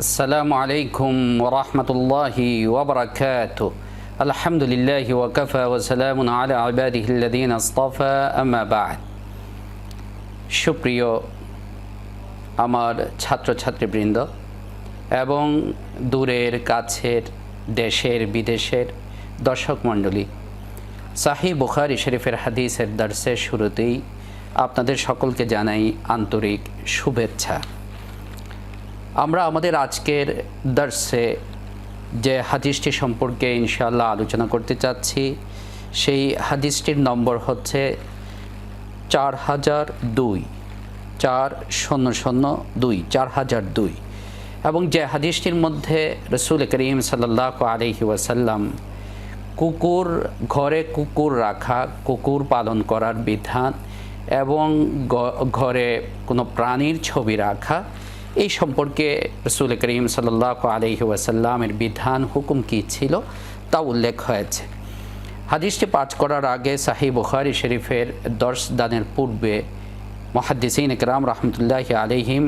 السلام عليكم ورحمة الله وبركاته الحمد لله وكفى وسلام على عباده الذين اصطفى أما بعد সুপ্রিয় আমার ছাত্রছাত্রীবৃন্দ এবং দূরের কাছের দেশের বিদেশের দর্শক মণ্ডলী সাহি বুখারি শরীফের হাদিসের দর্শের শুরুতেই আপনাদের সকলকে জানাই আন্তরিক শুভেচ্ছা আমরা আমাদের আজকের দর্শে যে হাদিসটি সম্পর্কে ইনশাআল্লাহ আলোচনা করতে চাচ্ছি, সেই হাদিসটির নম্বর হচ্ছে চার হাজার দুই, চার শূন্য শূন্য দুই, চার হাজার দুই। এবং যে হাদিসটির মধ্যে রসুল করিম সাল্লাহ আলহি ওয়াসাল্লাম কুকুর, ঘরে কুকুর রাখা, কুকুর পালন করার বিধান এবং ঘরে কোনো প্রাণীর ছবি রাখা এই সম্পর্কে রসুল করিম সাল্লাহ আলহি ওয়াসাল্লামের বিধান, হুকুম কী ছিল তা উল্লেখ হয়েছে। হাদিসটি পাঠ করার আগে সাহি বুখারি শরীফের দর্শ দানের পূর্বে মহাদ্দিসিন ইকরাম রহমতুল্লাহ আলহিম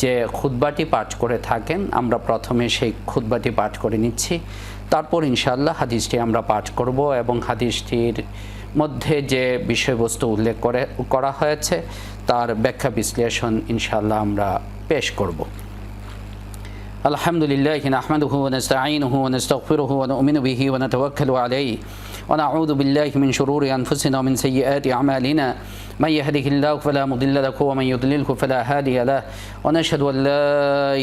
যে খুদ্বাটি পাঠ করে থাকেন, আমরা প্রথমে সেই খুদ্বাটি পাঠ করে নিচ্ছি। তারপর ইনশাল্লাহ হাদিসটি আমরা পাঠ করব এবং হাদিসটির মধ্যে যে বিষয়বস্তু উল্লেখ করে, করা হয়েছে তার ব্যাখ্যা বিশ্লেষণ ইনশাল্লাহ আমরা পেশ করব। الحمد لله نحمده ونستعينه ونستغفره ونؤمن به ونتوكل عليه. ونعوذ بالله من شرور أنفسنا ومن سيئات أعمالنا. من يهده الله فلا مضل له ومن يضلله فلا هادي له. ونشهد أن لا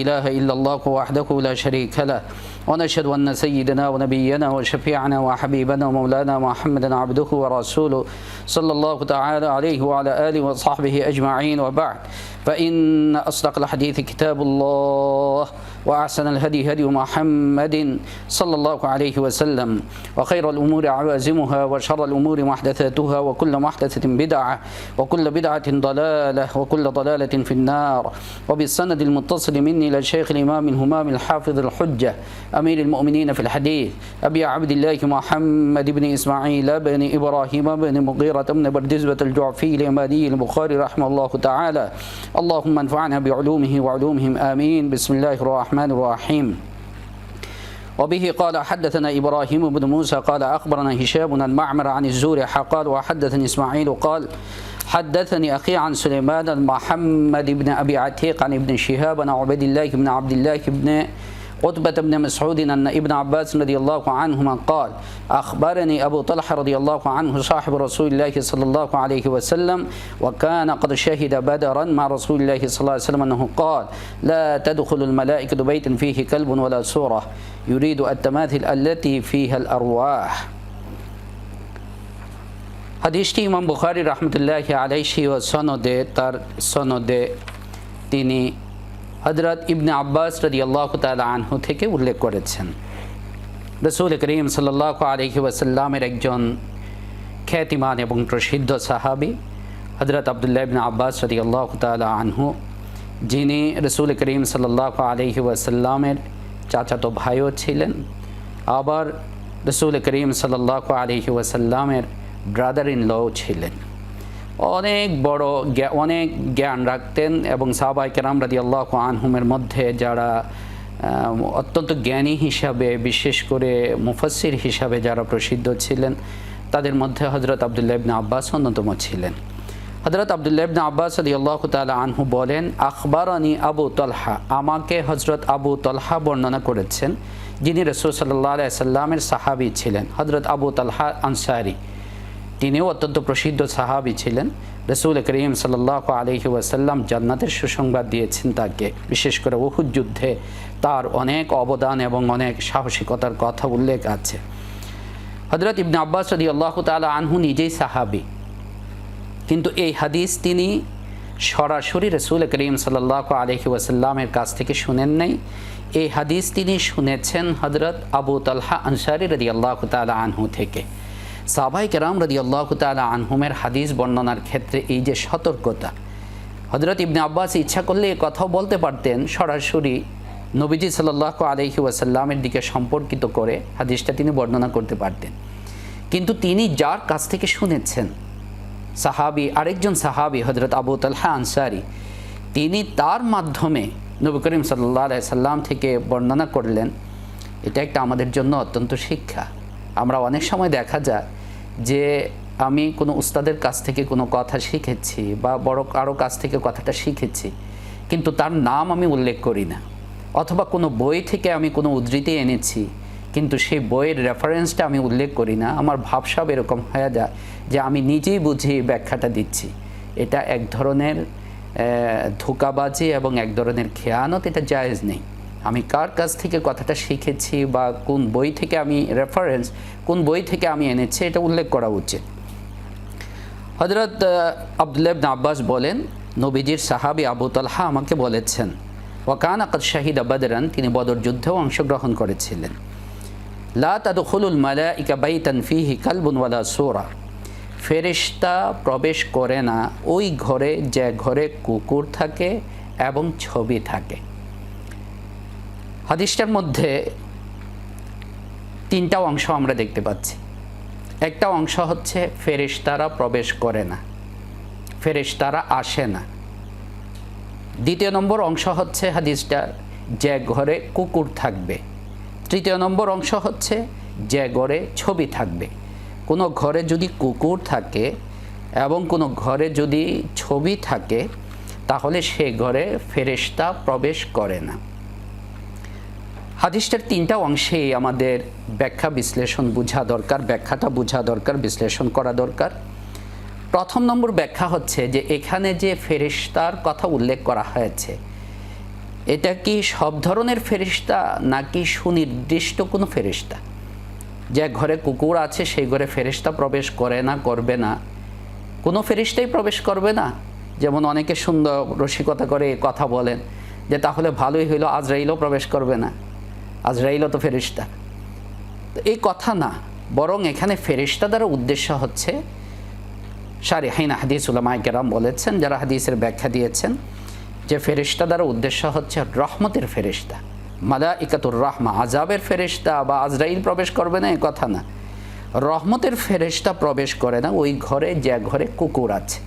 إله إلا الله وحده لا شريك له. ونشهد أن سيدنا ونبينا وشفيعنا وحبيبنا ومولانا محمدا عبده ورسوله صلى الله تعالى عليه وعلى آله وصحبه أجمعين وبعد. فإن أصدق الحديث كتاب الله وأحسن الهدي هدي محمد صلى الله عليه وسلم وخير الأمور عوازمها وشر الأمور محدثاتها وكل محدثة بدعة وكل بدعة ضلالة وكل ضلالة في النار وبالسند المتصل مني إلى الشيخ الإمام الهمام الحافظ الحجة أمير المؤمنين في الحديث أبي عبد الله محمد بن إسماعيل بن إبراهيم بن مغيرة بن بردزبة الجعفي الإمادي البخاري رحمه الله تعالى اللهم انفعنا بعلومه وعلومهم. آمين. بسم الله الرحمن الرحيم. وبه قال حدثنا إبراهيم بن موسى قال أخبرنا هشام المعمر عن الزوري قال وحدثني إسماعيل قال حدثني أخي عن سليمان محمد بن أبي عتيق عن ابن شهاب عن عبيد الله بن عبد الله بن عتبة بن مسعود أن ابن عباس رضي الله عنهما قال أخبرني أبو طلحة رضي الله عنه صاحب رسول الله صلى الله عليه وسلم وكان قد شهد بدرا مع رسول الله صلى الله عليه وسلم أنه قال لا تدخل الملائكة بيتا فيه كلب ولا سورة يريد التماثل التي فيها الأرواح হাদিসটি ইমাম বুখারি রহমতুল্লাহ আলাইহি ও সনদে তার সনদে তিনি হজরত ইবনে আব্বাস রদি আল্লাহ আনহু থেকে উল্লেখ করেছেন। রসুল করিম সাল্লাহ আলহি ওয়াসাল্লামের একজন খ্যাতিমান এবং প্রসিদ্ধ সাহাবি হজরত আবদুল্লাহ ইবনে আব্বাস রদি আল্লাহ আনহু, যিনি রসুল করিম সাল্লাহ আলহি ওয়াসাল্লামের চাচাতো ভাইও ছিলেন। আবার রসুল করিম সাল্লাহ আলহি ওয়াসাল্লামের ব্রাদার ইন লও ছিলেন। অনেক বড় অনেক জ্ঞান রাখতেন এবং সাহাবাই কেরাম রাদি আল্লাহ আনহুমের মধ্যে যারা অত্যন্ত জ্ঞানী হিসাবে, বিশেষ করে মুফাসির হিসাবে যারা প্রসিদ্ধ ছিলেন, তাদের মধ্যে হজরত আবদুল্লাহ ইবনে আব্বাস অন্যতম ছিলেন। হজরত আবদুল্লাহ ইবনে আব্বাস রাদি আল্লাহ তালা আনহু বলেন, আখবরানি আবু তলহা। আমাকে হজরত আবু তলহা বর্ণনা করেছেন, যিনি রসুল সাল্লাহ সাল্লামের সাহাবি ছিলেন হজরত আবু তলহা আনসারি। তিনিও অত্যন্ত প্রসিদ্ধ সাহাবি ছিলেন। রসুল করিম সাল্লাহ আলহি ওয়াসাল্লাম জান্নাতের সুসংবাদ দিয়েছেন তাকে। বিশেষ করে উহুদ যুদ্ধে তার অনেক অবদান এবং অনেক সাহসিকতার কথা উল্লেখ আছে। হজরত ইবনে আব্বাস রদি আল্লাহ তালা আনহু নিজেই সাহাবি। কিন্তু এই হাদিস তিনি সরাসরি রসুল করিম সাল্লাহ আলহি ওয়াসাল্লামের কাছ থেকে শুনেন নাই। এই হাদিস তিনি শুনেছেন হজরত আবু তালহা আনসারি রদি আল্লাহ তালা আনহু থেকে। সাবাই কেরাম রদি আল্লাহ তালা আনহুমের হাদিস বর্ণনার ক্ষেত্রে এই যে সতর্কতা। হজরত ইবনে আব্বাস ইচ্ছা করলে এ কথাও বলতে পারতেন, সরাসরি নবীজি সাল্লাহ আলহি ওয়াসাল্লামের দিকে সম্পর্কিত করে হাদিসটা তিনি বর্ণনা করতে পারতেন। কিন্তু তিনি যার কাছ থেকে শুনেছেন, সাহাবি, আরেকজন সাহাবি হজরত আবু তালহা আনসারি, তিনি তার মাধ্যমে নবী করিম সাল্লাহ সাল্লাম থেকে বর্ণনা করলেন, এটা একটা আমাদের জন্য অত্যন্ত শিক্ষা। আমরা অনেক সময় দেখা যায় যে আমি কোনো উস্তাদের কাছ থেকে কোনো কথা শিখেছি বা বড় কারও কাছ থেকে কথাটা শিখেছি, কিন্তু তার নাম আমি উল্লেখ করি না। অথবা কোনো বই থেকে আমি কোনো উদ্ধৃতি এনেছি, কিন্তু সেই বইয়ের রেফারেন্সটা আমি উল্লেখ করি না। আমার ভাবসাব এরকম হয়ে যায় যে আমি নিজেই বুঝি ব্যাখ্যাটা দিচ্ছি। এটা এক ধরনের ধোঁকাবাজি এবং এক ধরনের খেয়ানত, এটা জায়েজ নেই। আমি কার কাছ থেকে কথাটা শিখেছি বা কোন বই থেকে আমি রেফারেন্স কোন বই থেকে আমি এনেছি, এটা উল্লেখ করা উচিত। হজরত আবদুল্লাহ ইবনে আব্বাস বলেন, নবীজির সাহাবি আবু তালহা আমাকে বলেছেন ওয়াকান আকাদ শাহিদ আবাদরান তিনি বদর যুদ্ধেও অংশগ্রহণ করেছিলেন। লা তাদখুলুল মালাইকা বাইতান ফিহি কালবুন ওয়ালা সূরা ফেরেশতা প্রবেশ করে না, ওই ঘরে যে ঘরে কুকুর থাকে এবং ছবি থাকে। হাদিসটার মধ্যে তিনটা অংশ আমরা দেখতে পাচ্ছি। একটা অংশ হচ্ছে ফেরেশতারা প্রবেশ করে না, ফেরেশতারা আসে না। দ্বিতীয় নম্বর অংশ হচ্ছে হাদিসটার যে ঘরে কুকুর থাকবে। তৃতীয় নম্বর অংশ হচ্ছে যে ঘরে ছবি থাকবে। কোনো ঘরে যদি কুকুর থাকে এবং কোনো ঘরে যদি ছবি থাকে, তাহলে সে ঘরে ফেরেশতা প্রবেশ করে না। হাদিসটার তিনটা অংশেই আমাদের ব্যাখ্যা বিশ্লেষণ বোঝা দরকার, ব্যাখ্যাটা বোঝা দরকার, বিশ্লেষণ করা দরকার। প্রথম নম্বর ব্যাখ্যা হচ্ছে যে এখানে যে ফেরিস্তার কথা উল্লেখ করা হয়েছে, এটা কি সব ধরনের ফেরিস্তা নাকি সুনির্দিষ্ট কোনো ফেরিস্তা? যে ঘরে কুকুর আছে, সেই ঘরে ফেরিস্তা প্রবেশ করে না, করবে না। কোনো ফেরিস্তাই প্রবেশ করবে না। যেমন অনেকে সুন্দর রসিকতা করে কথা বলেন যে তাহলে ভালোই হইল, আজরাইলও প্রবেশ করবে না। আজরাইলও তো ফেরিস্তা তো এই কথা না, বরং এখানে ফেরিস্তা দ্বারা উদ্দেশ্য হচ্ছে সারি হাইনা হাদিস উলামাই কেরাম বলেছেন, যারা হাদিসের ব্যাখ্যা দিয়েছেন, যে ফেরিস্তা দ্বারা উদ্দেশ্য হচ্ছে রহমতের ফেরিস্তা মালা ইকাতুর রহমা আজাবের ফেরিস্তা বা আজরাইল প্রবেশ করবে না, এ কথা না। রহমতের ফেরিস্তা প্রবেশ করে না, ওই ঘরে যে ঘরে কুকুর আছে।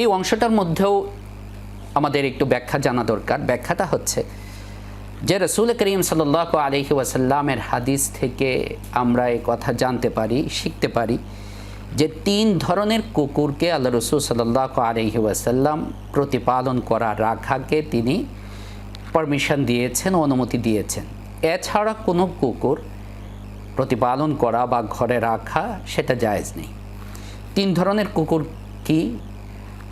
এই অংশটার মধ্যেও আমাদের একটু ব্যাখ্যা জানা দরকার। ব্যাখ্যাটা হচ্ছে যে রসুল করিম সাল আলহি ওয়াসাল্লামের হাদিস থেকে আমরা এই কথা জানতে পারি, শিখতে পারি যে তিন ধরনের কুকুরকে আল্লাহ রসুল সাল্লাহ আলহি ওয়াসাল্লাম প্রতিপালন করা রাখাকে তিনি পারমিশন দিয়েছেন, অনুমতি দিয়েছেন। এছাড়া কোনো কুকুর প্রতিপালন করা বা ঘরে রাখা সেটা জায়েজ নেই। তিন ধরনের কুকুর কি?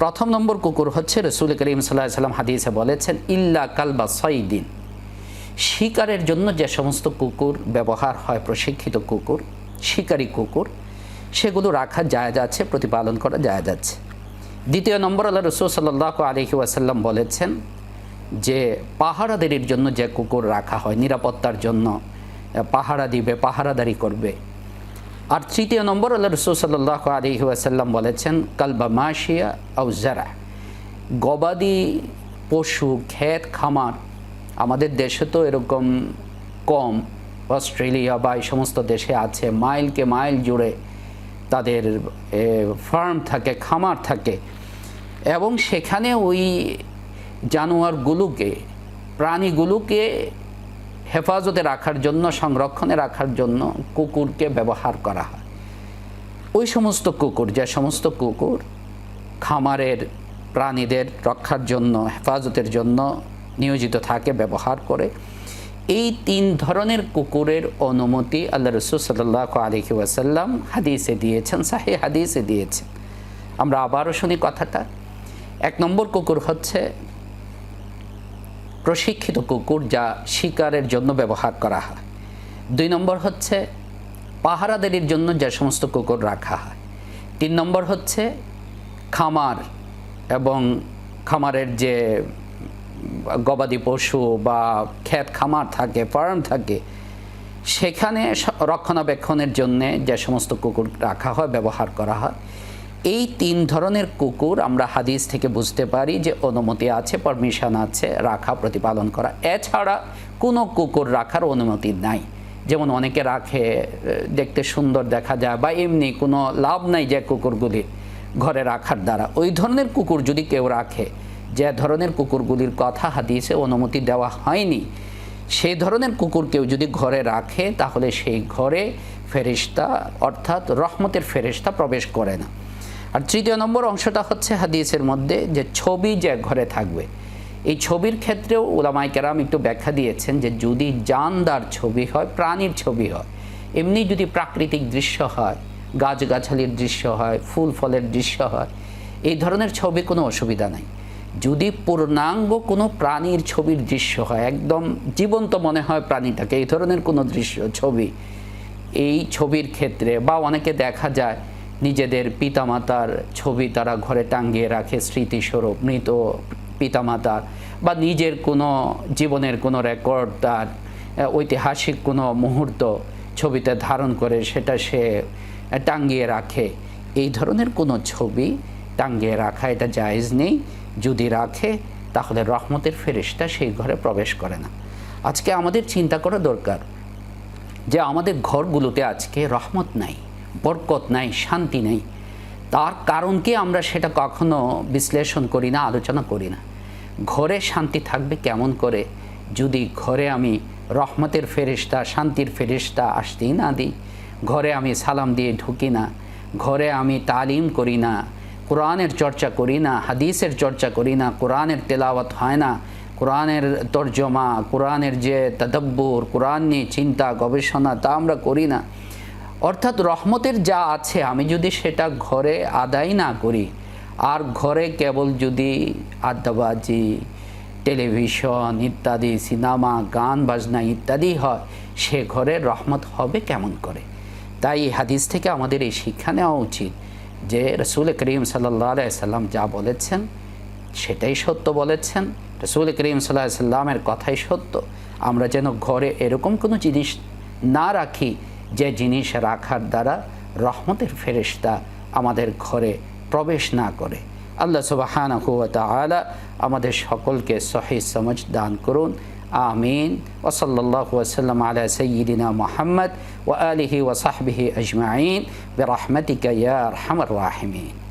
প্রথম নম্বর কুকুর হচ্ছে রসুল করিম সাল্লাহ সাল্লাম হাদিসে বলেছেন, ইল্লা কালবা সঈদিন শিকারের জন্য যে সমস্ত কুকুর ব্যবহার হয়, প্রশিক্ষিত কুকুর, শিকারী কুকুর, সেগুলো রাখা জায়জ আছে, প্রতিপালন করা জায়জ আছে। দ্বিতীয় নম্বর, আল্লাহ রসুল সাল্লাহ আলহি ওয়াসাল্লাম বলেছেন যে পাহারাদারির জন্য যে কুকুর রাখা হয়, নিরাপত্তার জন্য পাহারা দিবে, পাহারাদারি করবে। আর তৃতীয় নম্বর, আল্লাহ রসুল সাল্লাহ আলহি ওয়াসাল্লাম বলেছেন, কালবা মাসিয়া আউজারা গবাদি পশু ক্ষেত খামার আমাদের দেশে তো এরকম কম, অস্ট্রেলিয়া বা এই সমস্ত দেশে আছে, মাইলকে মাইল জুড়ে তাদের ফার্ম থাকে, খামার থাকে। এবং সেখানে ওই জানোয়ারগুলোকে, প্রাণীগুলোকে হেফাজতে রাখার জন্য, সংরক্ষণে রাখার জন্য কুকুরকে ব্যবহার করা হয়। ওই সমস্ত কুকুর, যে সমস্ত কুকুর খামারের প্রাণীদের রক্ষার জন্য, হেফাজতের জন্য নিয়োজিত থাকে, ব্যবহার করে। এই তিন ধরনের কুকুরের অনুমতি আল্লাহ রসুল সাল্লাহ আলহি ওয়াসাল্লাম হাদিসে দিয়েছেন, সাহি হাদিসে দিয়েছেন। আমরা আবারও শুনি কথাটা। এক নম্বর কুকুর হচ্ছে প্রশিক্ষিত কুকুর যা শিকারের জন্য ব্যবহার করা হয়। দুই নম্বর হচ্ছে পাহারাদারির জন্য যে সমস্ত কুকুর রাখা হয়। তিন নম্বর হচ্ছে খামার এবং খামারের যে গবাদি পশু বা ক্ষেত খামার থাকে, ফার্ম থাকে, সেখানে রক্ষণাবেক্ষণের জন্যে যে সমস্ত কুকুর রাখা হয়, ব্যবহার করা হয়, এই তিন ধরনের কুকুর আমরা হাদিস থেকে বুঝতে পারি যে অনুমতি আছে পারমিশন আছে, রাখা, প্রতিপালন করা। এছাড়া কোনো কুকুর রাখার অনুমতি নাই। যেমন অনেকে রাখে দেখতে সুন্দর দেখা যায় বা এমনি কোনো লাভ নাই যে কুকুরগুলি ঘরে রাখার দ্বারা। ওই ধরনের কুকুর যদি কেউ রাখে যে ধরনের কুকুরগুলির কথা হাদিসে অনুমতি দেওয়া হয়নি, সেই ধরনের কুকুর কেউ যদি ঘরে রাখে, তাহলে সেই ঘরে ফেরিস্তা অর্থাৎ রহমতের ফেরিস্তা প্রবেশ করে না। আর তৃতীয় নম্বর অংশটা হচ্ছে হাদিসের মধ্যে যে ছবি যে ঘরে থাকবে। এই ছবির ক্ষেত্রেও ওলামাই কেরাম একটু ব্যাখ্যা দিয়েছেন যে যদি জানদার ছবি হয়, প্রাণীর ছবি হয়, এমনি যদি প্রাকৃতিক দৃশ্য হয় গাছগাছালির দৃশ্য হয়, ফুল ফলের দৃশ্য হয়, এই ধরনের ছবি কোনো অসুবিধা নাই। যদি পূর্ণাঙ্গ কোনো প্রাণীর ছবির দৃশ্য হয়, একদম জীবন্ত মনে হয় প্রাণীটাকে, এই ধরনের কোনো দৃশ্য, ছবি, এই ছবির ক্ষেত্রে বা অনেকে দেখা যায় নিজেদের পিতামাতার ছবি তারা ঘরে টাঙ্গিয়ে রাখে, স্মৃতিস্বরূপ, মৃত পিতামাতার বা নিজের কোনো জীবনের কোনো রেকর্ড, তার ঐতিহাসিক কোনো মুহূর্ত ছবিতে ধারণ করে সেটা সে টাঙ্গিয়ে রাখে। এই ধরনের কোনো ছবি টাঙ্গিয়ে রাখা এটা জায়েজ নেই। যদি রাখে, তাহলে রহমতের ফেরিস্তা সেই ঘরে প্রবেশ করে না। আজকে আমাদের চিন্তা করা দরকার যে আমাদের ঘরগুলোতে আজকে রহমত নাই, বরকত নাই, শান্তি নেই। তার কারণ কি আমরা সেটা কখনো বিশ্লেষণ করি না, আলোচনা করি না। ঘরে শান্তি থাকবে কেমন করে? যদি ঘরে আমি রহমতের ফেরিস্তা শান্তির ফেরিস্তা আসতেই না দিই, ঘরে আমি সালাম দিয়ে ঢুকি না, ঘরে আমি তালিম করি না কোরআনের চর্চা করি না, হাদিসের চর্চা করি না, কোরআনের তেলাওয়াত হয় না। কোরআনের তর্জমা, কোরআনের যে তদব্বর, কোরআন নিয়ে চিন্তা, গবেষণা তা আমরা করি না। অর্থাৎ রহমতের যা আছে, আমি যদি সেটা ঘরে আদায় না করি, আর ঘরে কেবল যদি আড্ডাবাজি, টেলিভিশন ইত্যাদি, সিনেমা, গান, বাজনা ইত্যাদি হয়, সে ঘরে রহমত হবে কেমন করে? তাই হাদিস থেকে আমাদের এই শিক্ষা নেওয়া উচিত। যে রসুল করিম সাল্লাহ সাল্লাম যা বলেছেন, সেটাই সত্য বলেছেন। রসুল করিম সাল্লাহ সাল্লামের কথাই সত্য। আমরা যেন ঘরে এরকম কোনো জিনিস না রাখি যে জিনিস রাখার দ্বারা রহমতের ফেরেশতা আমাদের ঘরে প্রবেশ না করে। আল্লাহ সুবাহানা আলা আমাদের সকলকে সহি সমঝ দান করুন। آمين. وصلى الله وسلم على سيدنا محمد وآله وصحبه أجمعين. برحمتك يا أرحم الراحمين.